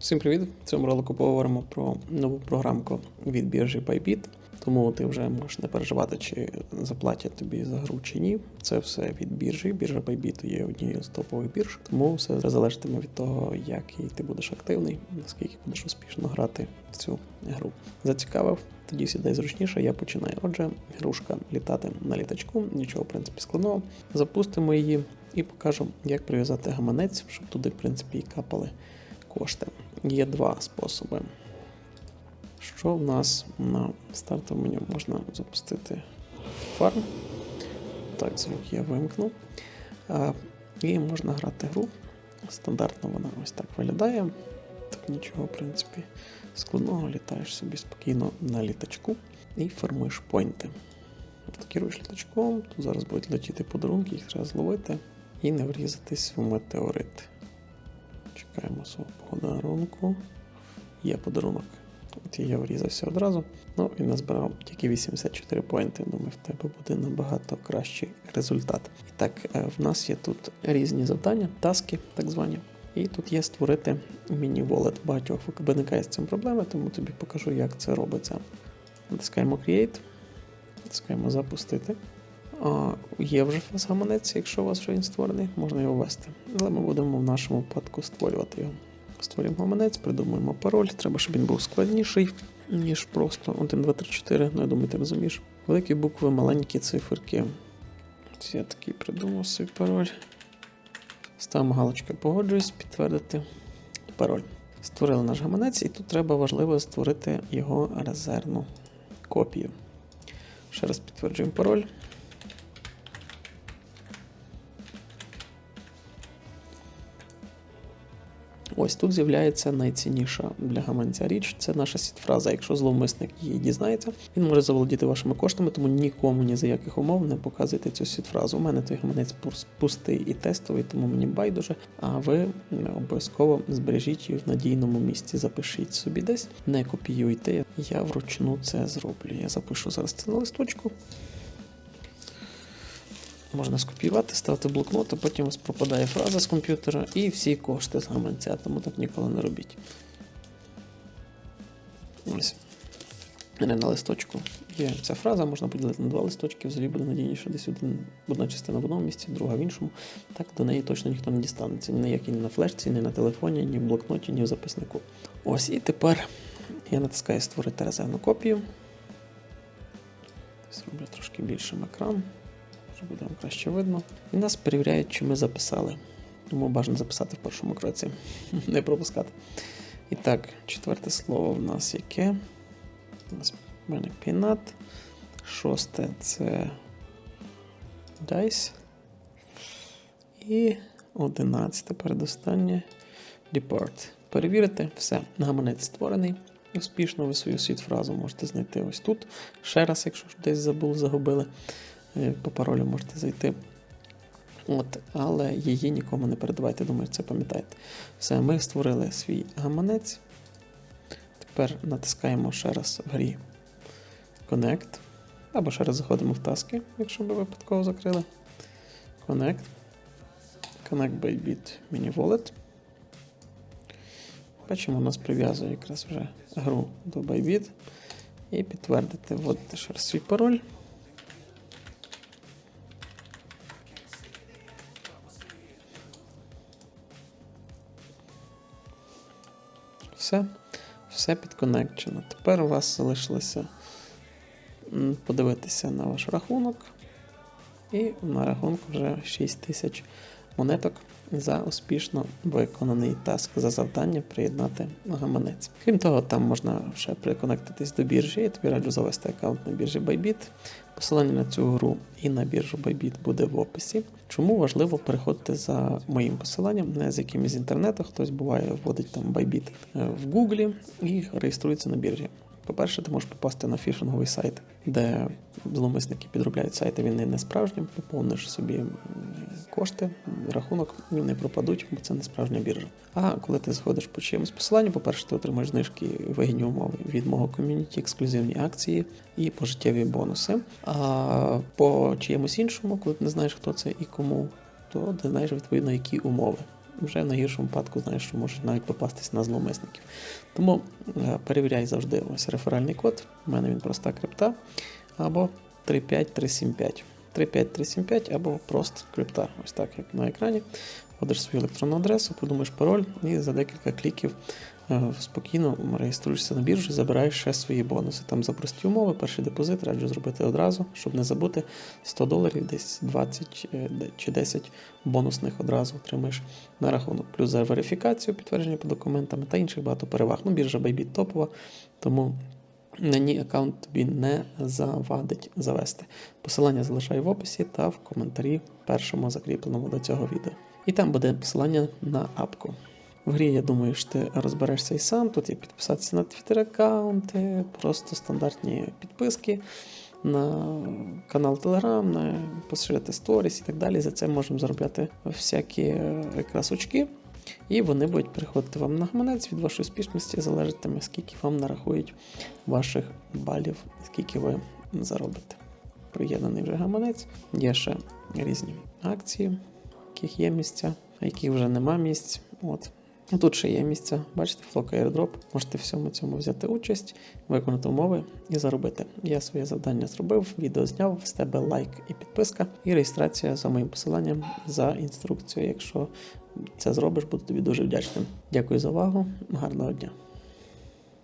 Всім привіт! В цьому ролику поговоримо про нову програмку від біржі Bybit. Тому ти вже можеш не переживати, чи заплатять тобі за гру чи ні. Це все від біржі. Біржа Bybit є однією з топових бірж, тому все залежатиме від того, який ти будеш активний, наскільки будеш успішно грати в цю гру. Зацікавив? Тоді сідай зручніше, я починаю. Отже, грушка літати на літачку, нічого в принципі складного. Запустимо її і покажу, як прив'язати гаманець, щоб туди, в принципі, і капали кошти. Є два способи. Що в нас на стартовому меню можна запустити фарм. Так, звук я вимкну. І можна грати гру. Стандартно вона ось так виглядає. Так нічого, в принципі, складного. Літаєш собі спокійно на літачку і формуєш пойнти. Керуєш літачком, тут зараз будуть летіти подарунки, їх треба зловити і не врізатись в метеорит. Свого подарунку. Є подарунок. От я врізався одразу. Ну і назбирав тільки 84 поінти. Думаю, в тебе буде набагато кращий результат. І так, е, в нас є тут різні завдання, таски, так звані. І тут є створити міні-волет. Багатьох виникає з цим проблеми, тому тобі покажу, як це робиться. Натискаємо Create, натискаємо запустити. Є вже у вас гаманець, якщо у вас вже він створений, можна його ввести. Але ми будемо в нашому випадку створювати його. Створюємо гаманець, придумуємо пароль. Треба, щоб він був складніший, ніж просто 1, 2, 3, 4. Ну, я думаю, ти розумієш. Великі букви, маленькі циферки. Ось Я такий придумав свій пароль. Ставимо галочку погоджуюсь, підтвердити пароль. Створили наш гаманець, і тут треба важливо створити його резервну копію. Ще раз підтверджуємо пароль. Ось тут з'являється найцінніша для гаманця річ. Це наша сітфраза. Якщо зловмисник її дізнається, він може заволодіти вашими коштами, тому нікому ні за яких умов не показуйте цю сітфразу. У мене той гаманець пус- пустий і тестовий, тому мені байдуже. А ви обов'язково збережіть її в надійному місці. Запишіть собі десь, не копіюйте. Я вручну це зроблю. Я запишу зараз це на листочку. Можна скопіювати, ставити блокнот, потім у вас пропадає фраза з комп'ютера і всі кошти з гаманця, тому так ніколи не робіть. Ось. Мене на листочку є ця фраза, можна поділити на два листочки, взагалі буде надійніше десь один, одна частина в одному місці, друга в іншому. Так до неї точно ніхто не дістанеться. Ні ніякий ні на флешці, ні на телефоні, ні в блокноті, ні в записнику. Ось і тепер я натискаю створити резервну копію. Зроблю трошки більшим екран щоб буде вам краще видно. І нас перевіряють, чи ми записали. Тому бажано записати в першому кроці, не пропускати. І так, четверте слово в нас яке? У нас в мене пінат. Шосте це dice. І одинадцяте передостаннє depart. Перевірити, все, гаманець створений. Успішно ви свою світ-фразу можете знайти ось тут. Ще раз, якщо десь забули, загубили. Е, по паролю можете зайти. От, Але її нікому не передавайте, думаю, це пам'ятаєте. Все, ми створили свій гаманець. Тепер натискаємо ще раз в грі Connect. Або ще раз заходимо в таски, якщо ви випадково закрили. Connect. Connect Bybit Mini Wallet. Бачимо, у нас прив'язує якраз вже гру до Bybit. І підтвердити, вводити ще раз свій пароль. Все, все підконекчено. Тепер у вас залишилося подивитися на ваш рахунок. І на рахунку вже 6 тисяч монеток за успішно виконаний таск за завдання приєднати гаманець. Крім того, там можна ще приконектитись до біржі. Я тобі раджу завести аккаунт на біржі Bybit. Посилання на цю гру і на біржу Bybit буде в описі. Чому важливо переходити за моїм посиланням, не з якимось інтернету. Хтось буває вводить там Bybit е, в Гуглі і реєструється на біржі. По-перше, ти можеш попасти на фішинговий сайт, де зловмисники підробляють сайти, він не справжній, поповниш собі кошти, рахунок, вони пропадуть, бо це не справжня біржа. А коли ти заходиш по чиємусь посиланню, по-перше, ти отримаєш знижки вигідні умови від мого ком'юніті, ексклюзивні акції і пожиттєві бонуси. А по чиємусь іншому, коли ти не знаєш, хто це і кому, то ти знаєш відповідно, які умови. Вже в найгіршому випадку знаєш, що можеш навіть попастись на зловмисників. Тому е, перевіряй завжди ось реферальний код. У мене він проста крипта або 35375. 35375 або просто крипта. Ось так, як на екрані. Вводиш свою електронну адресу, придумаєш пароль і за декілька кліків спокійно реєструєшся на біржу забираєш ще свої бонуси. Там за прості умови, перший депозит раджу зробити одразу, щоб не забути 100 доларів, десь 20 е, чи 10 бонусних одразу отримаєш на рахунок. Плюс за верифікацію, підтвердження по документам та інших багато переваг. Ну, біржа Bybit топова, тому на ній аккаунт тобі не завадить завести. Посилання залишаю в описі та в коментарі першому закріпленому до цього відео. І там буде посилання на апку. В грі, я думаю, що ти розберешся і сам. Тут є підписатися на твіттер аккаунти, просто стандартні підписки на канал Телеграм, на поширити сторіс і так далі. За це можемо заробляти всякі е, якраз очки. І вони будуть приходити вам на гаманець від вашої успішності, залежатиме, скільки вам нарахують ваших балів, скільки ви заробите. Приєднаний вже гаманець. Є ще різні акції, яких є місця, а яких вже нема місць. От. Тут ще є місця, бачите, флока airdrop. Можете всьому цьому взяти участь, виконати умови і заробити. Я своє завдання зробив, відео зняв, з тебе лайк і підписка, і реєстрація за моїм посиланням за інструкцією. Якщо це зробиш, буду тобі дуже вдячним. Дякую за увагу, гарного дня.